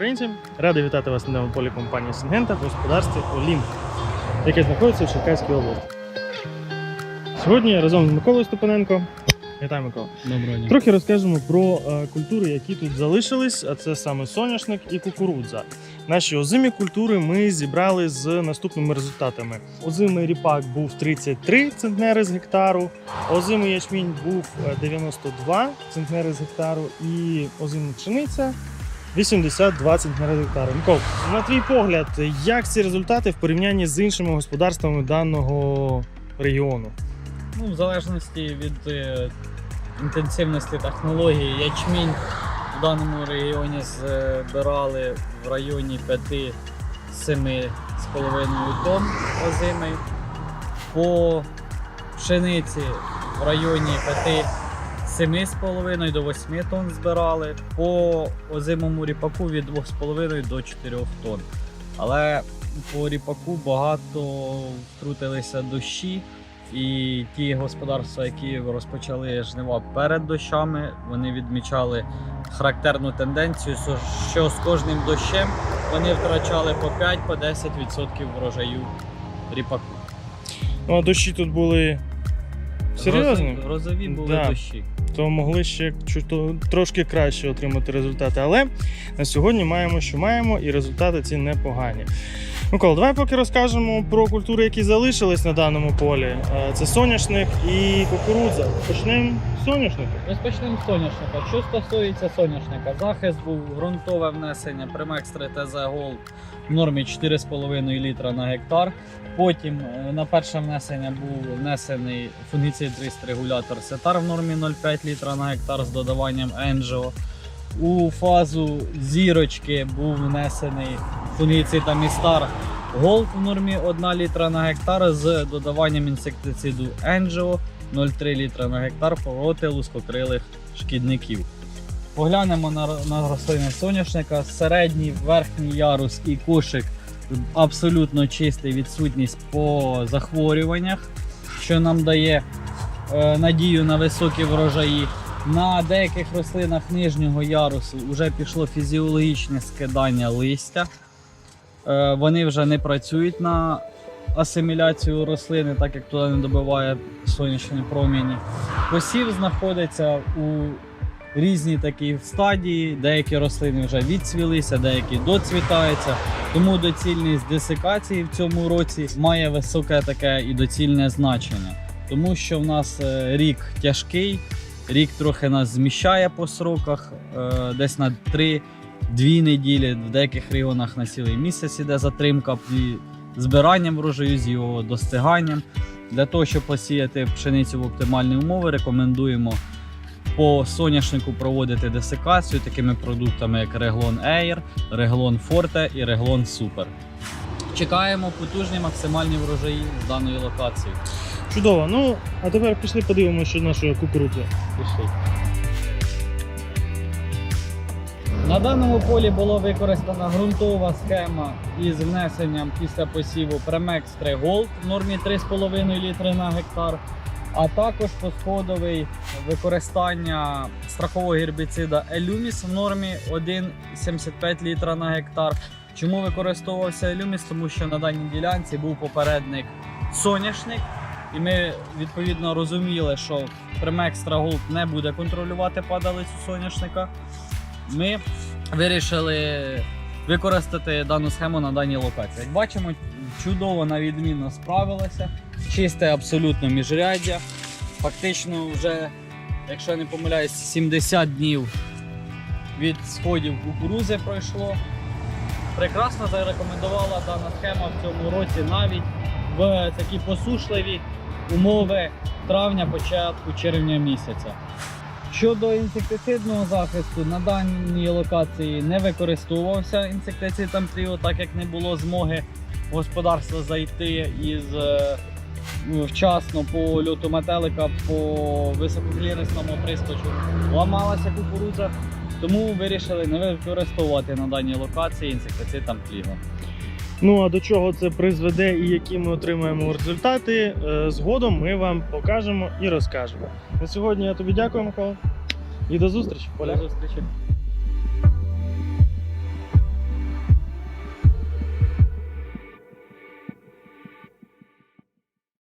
українці! Радий вітати вас на новому полі компанії Сингента в господарстві Олімп, яке знаходиться в Черкаській області. Сьогодні разом з Миколою Степаненко. Вітаю, Микола. Доброго дня. Трохи розкажемо про е, культури, які тут залишились, а це саме соняшник і кукурудза. Наші озимі культури ми зібрали з наступними результатами. Озимий ріпак був 33 центнери з гектару, озимий ячмінь був е, 92 центнери з гектару, і озима пшениця 82 центнери з гектару. Микол, на твій погляд, як ці результати в порівнянні з іншими господарствами даного регіону? Ну, в залежності від е, інтенсивності технології, ячмінь в даному регіоні збирали в районі 5-7,5 тонн озимий. По пшениці в районі 7,5 до 8 тонн збирали. По озимому ріпаку від 2,5 до 4 тонн. Але по ріпаку багато втрутилися дощі. І ті господарства, які розпочали жнива перед дощами, вони відмічали характерну тенденцію, що з кожним дощем вони втрачали по 5-10% врожаю ріпаку. Ну, а дощі тут були серйозні. Грозові були Да. дощі. То могли ще трошки краще отримати результати. Але на сьогодні маємо, що маємо, і результати ці непогані. Микола, давай поки розкажемо про культури, які залишились на даному полі. Е, Це соняшник і кукурудза. Почнемо з соняшника. Розпочнемо з соняшника. Що стосується соняшника, захист був ґрунтове внесення Примекстри ТЗ Gold в нормі 4,5 літра на гектар. Потім е, на перше внесення був внесений фунгіцид регулятор Сетар в нормі 0,5 літра на гектар з додаванням Енджо. У фазу зірочки був внесений фунгіцид Амістар Gold в нормі 1 літра на гектар з додаванням інсектициду Енджо 0,3 літра на гектар проти лускокрилих шкідників. Поглянемо на, на рослини соняшника. Середній верхній ярус і кошик абсолютно чистий відсутність по захворюваннях, що нам дає е, надію на високі врожаї. На деяких рослинах нижнього ярусу вже пішло фізіологічне скидання листя. Е, вони вже не працюють на асиміляцію рослини, так як туди не добиває сонячні промені. Посів знаходиться у різній такій стадії. Деякі рослини вже відцвілися, деякі доцвітаються. Тому доцільність десикації в цьому році має високе таке і доцільне значення. Тому що в нас е, рік тяжкий, рік трохи нас зміщає по сроках, е, десь на 3 дві неділі, в деяких регіонах на цілий місяць іде затримка і збиранням врожаю, з його достиганням. Для того, щоб посіяти пшеницю в оптимальні умови, рекомендуємо по соняшнику проводити десикацію такими продуктами, як Реглон Air, Реглон Forte і Реглон Super. Чекаємо потужні максимальні врожаї з даної локації. Чудово. Ну, а тепер пішли подивимося, що нашої кукурудзи. Пішли. На даному полі була використана ґрунтова схема із внесенням після посіву Premex 3 Gold в нормі 3,5 літри на гектар, а також посходовий використання страхового гербіцида Елюміс в нормі 1,75 літра на гектар. Чому використовувався Елюміс? Тому що на даній ділянці був попередник соняшник, і ми відповідно розуміли, що Примекстра Gold не буде контролювати падалицю соняшника. Ми вирішили використати дану схему на даній локації. Бачимо, чудово на відмінно справилася. Чисте абсолютно міжряддя. Фактично, вже, якщо я не помиляюсь, 70 днів від сходів кукурузи пройшло. Прекрасно зарекомендувала дана схема в цьому році навіть в такі посушливі умови травня, початку червня місяця. Щодо інсектицидного захисту, на даній локації не використовувався інсектицид Ампліо, так як не було змоги господарства зайти із е, вчасно по льоту метелика, по висококлірисному присточу ламалася кукурудза. Тому вирішили не використовувати на даній локації інсектицид Ампліго. Ну а до чого це призведе і які ми отримаємо результати, е, згодом ми вам покажемо і розкажемо. На сьогодні я тобі дякую, Микола. І до зустрічі Поля. До зустрічі.